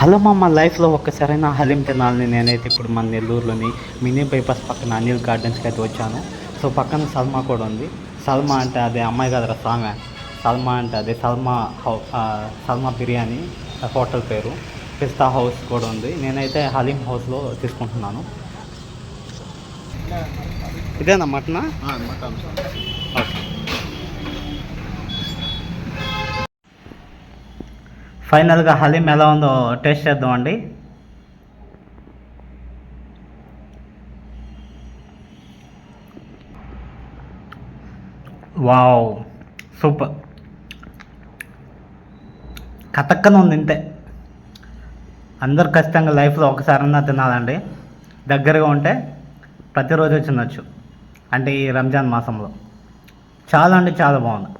Hello మా మా లైఫ్లో ఒక్కసారైనా హలీం తినాలని నేనైతే ఇప్పుడు మన నెల్లూరులోని మినీ బైపాస్ పక్కన అనిల్ గార్డెన్స్కి అయితే వచ్చాను. సో పక్కన సల్మా కూడా ఉంది. సల్మా అంటే అదే అమ్మాయి కదరా సామె. సల్మా అంటే అదే సల్మా హౌ సల్మా బిర్యానీ హోటల్ పేరు. పిస్తా హౌస్ కూడా ఉంది. నేనైతే హలీం హౌస్లో తీసుకుంటున్నాను. ఇదేనా మటనా? మటన్ ఫైనల్గా హలీం ఎలా ఉందో టేస్ట్ చేద్దామండి వావ్ సూపర్. కతక్కన ఉంది ఇంతే. అందరు ఖచ్చితంగా లైఫ్లో ఒకసారన్నా తినాలండి. దగ్గరగా ఉంటే ప్రతిరోజు తినొచ్చు. అంటే ఈ రంజాన్ మాసంలో. చాలా అంటే చాలా బాగుంది.